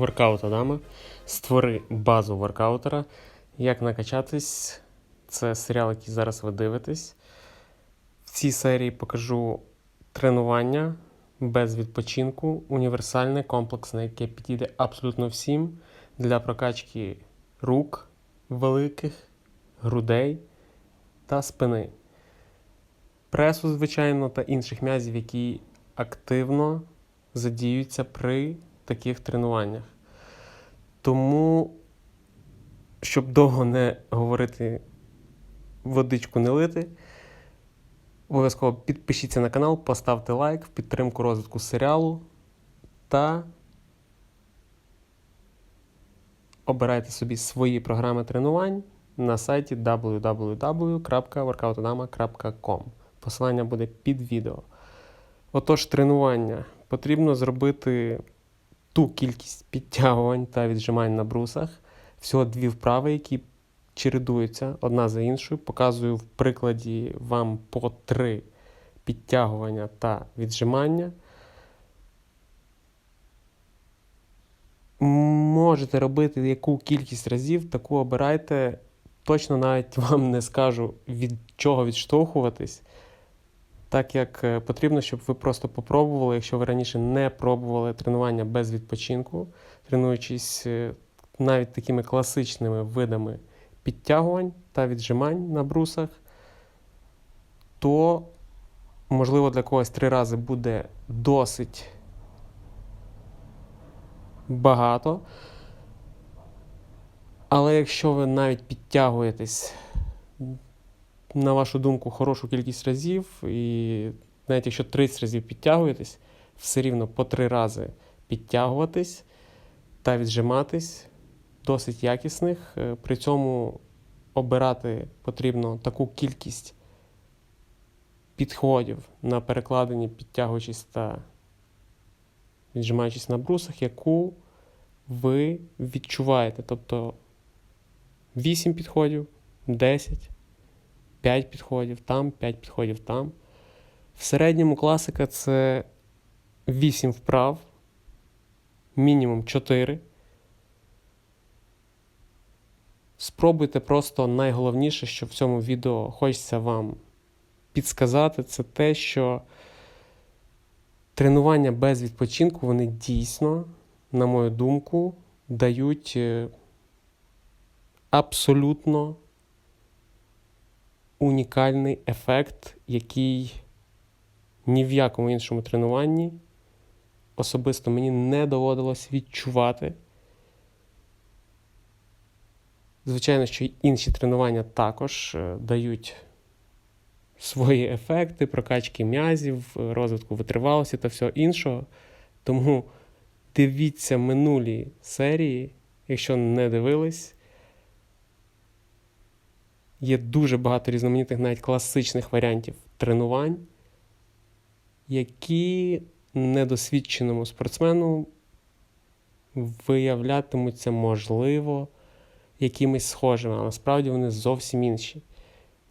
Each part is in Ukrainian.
Воркаут Адама. Створи базу воркаутера. Як накачатись, це серіал, який зараз ви дивитесь. В цій серії покажу тренування без відпочинку, універсальне, комплексне, яке підійде абсолютно всім для прокачки рук великих, грудей та спини. Пресу, звичайно, та інших м'язів, які активно задіються при таких тренуваннях. Тому, щоб довго не говорити, водичку не лити, обов'язково підпишіться на канал, поставте лайк в підтримку розвитку серіалу та обирайте собі свої програми тренувань на сайті www.workoutodama.com. Посилання буде під відео. Отож, тренування потрібно зробити ту кількість підтягувань та віджимань на брусах. Всього дві вправи, які чередуються одна за іншою. Показую в прикладі вам по три підтягування та віджимання. Можете робити яку кількість разів, таку обирайте. Точно навіть вам не скажу від чого відштовхуватись, так як е, потрібно, щоб ви просто попробували, якщо ви раніше не пробували тренування без відпочинку, тренуючись е, навіть такими класичними видами підтягувань та віджимань на брусах, то, можливо, для когось три рази буде досить багато. Але якщо ви навіть підтягуєтесь, на вашу думку, хорошу кількість разів, і навіть якщо 30 разів підтягуєтесь, все рівно по 3 рази підтягуватись та віджиматись досить якісних. Е, При цьому обирати потрібно таку кількість підходів на перекладенні, підтягуючись та віджимаючись на брусах, яку ви відчуваєте. Тобто 8 підходів, 10, 5 підходів там, 5 підходів там. В середньому класика це 8 вправ, мінімум 4. Спробуйте просто найголовніше, що в цьому відео хочеться вам підсказати, це те, що тренування без відпочинку вони дійсно, на мою думку, дають е, абсолютно унікальний ефект, який ні в якому іншому тренуванні особисто мені не доводилось відчувати. Звичайно, що інші тренування також е, дають свої ефекти, прокачки м'язів, е, розвитку витривалості та всього іншого. Тому дивіться минулі серії, якщо не дивились. Є дуже багато різноманітних, навіть класичних варіантів тренувань, які недосвідченому спортсмену виявлятимуться, можливо, якимись схожими, а насправді вони зовсім інші.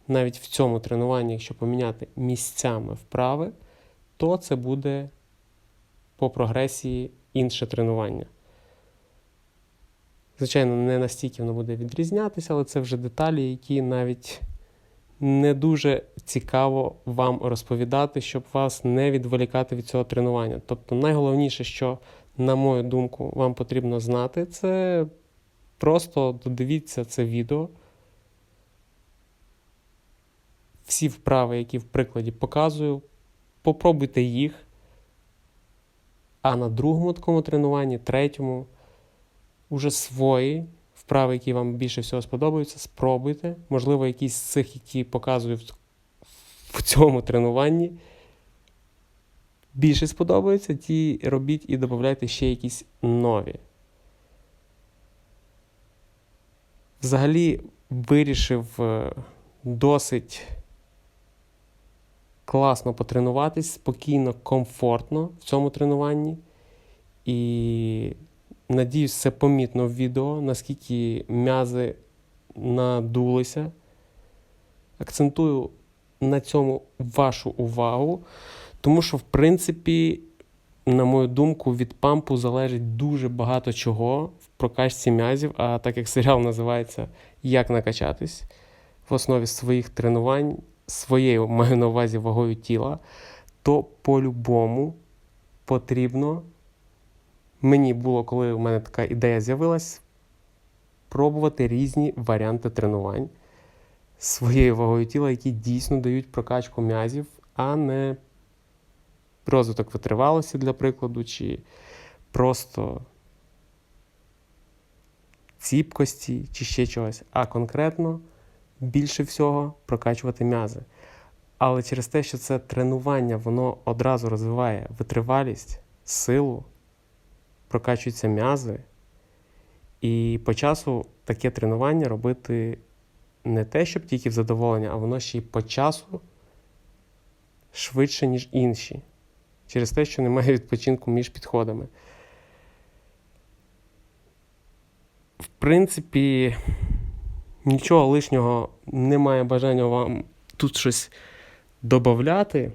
Навіть в цьому тренуванні, якщо поміняти місцями вправи, то це буде по прогресії інше тренування. Звичайно, не настільки воно буде відрізнятися, але це вже деталі, які навіть не дуже цікаво вам розповідати, щоб вас не відволікати від цього тренування. Тобто, найголовніше, що, на мою думку, вам потрібно знати, це просто додивіться це відео. Всі вправи, які в прикладі показую, попробуйте їх. А на другому такому тренуванні, третьому, уже свої вправи, які вам більше всього сподобаються, спробуйте. Можливо, якісь з цих, які показую в, цьому тренуванні, більше сподобаються, ті робіть і додавайте ще якісь нові. Взагалі вирішив е, досить класно потренуватись, спокійно, комфортно в цьому тренуванні. І надіюсь, це помітно в відео, наскільки м'язи надулися. Акцентую на цьому вашу увагу, тому що, в принципі, на мою думку, від пампу залежить дуже багато чого в прокачці м'язів, а так як серіал називається Як накачатись в основі своїх тренувань, своєю маю на увазі вагою тіла, то по-любому потрібно. Мені було, коли у мене така ідея з'явилась, пробувати різні варіанти тренувань своєю вагою тіла, які дійсно дають прокачку м'язів, а не розвиток витривалості, для прикладу, чи просто ціпкості, чи ще чогось, а конкретно більше всього прокачувати м'язи. Але через те, що це тренування, воно одразу розвиває витривалість, силу, прокачуються м'язи. І по часу таке тренування робити не те, щоб тільки в задоволення, а воно ще й по часу швидше, ніж інші. Через те, що немає відпочинку між підходами. В принципі, нічого лишнього немає бажання вам тут щось додати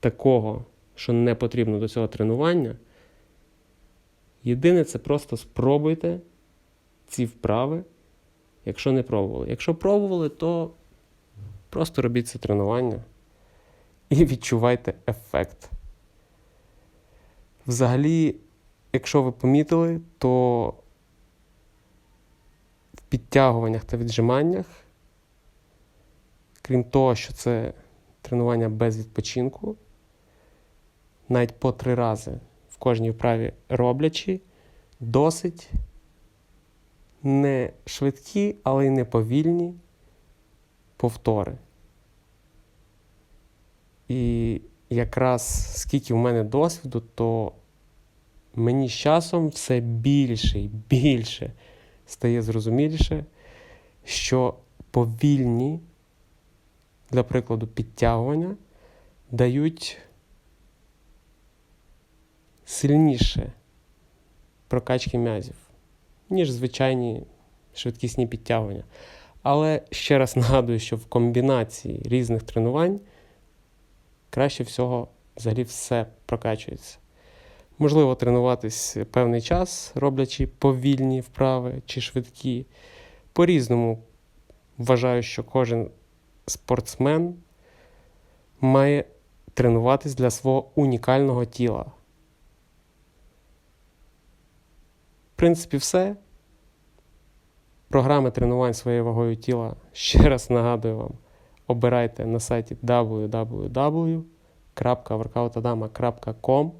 такого, що не потрібно до цього тренування. Єдине, це просто спробуйте ці вправи, якщо не пробували. Якщо пробували, то просто робіть це тренування і відчувайте ефект. Взагалі, якщо ви помітили, то в підтягуваннях та віджиманнях, крім того, що це тренування без відпочинку, навіть по три рази кожній вправі роблячи, досить не швидкі, але й не повільні повтори. І якраз скільки в мене досвіду, то мені з часом все більше і більше стає зрозуміліше, що повільні, для прикладу, підтягування дають сильніше прокачки м'язів, ніж звичайні швидкісні підтягування. Але ще раз нагадую, що в комбінації різних тренувань краще всього взагалі все прокачується. Можливо, тренуватись певний час, роблячи повільні вправи чи швидкі. По-різному вважаю, що кожен спортсмен має тренуватись для свого унікального тіла. В принципі, все. Програми тренувань своєю вагою тіла ще раз нагадую вам обирайте на сайті www.workoutadama.com.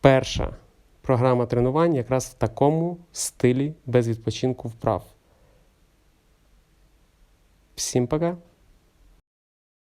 Перша програма тренувань якраз в такому стилі без відпочинку вправ. Всім пока!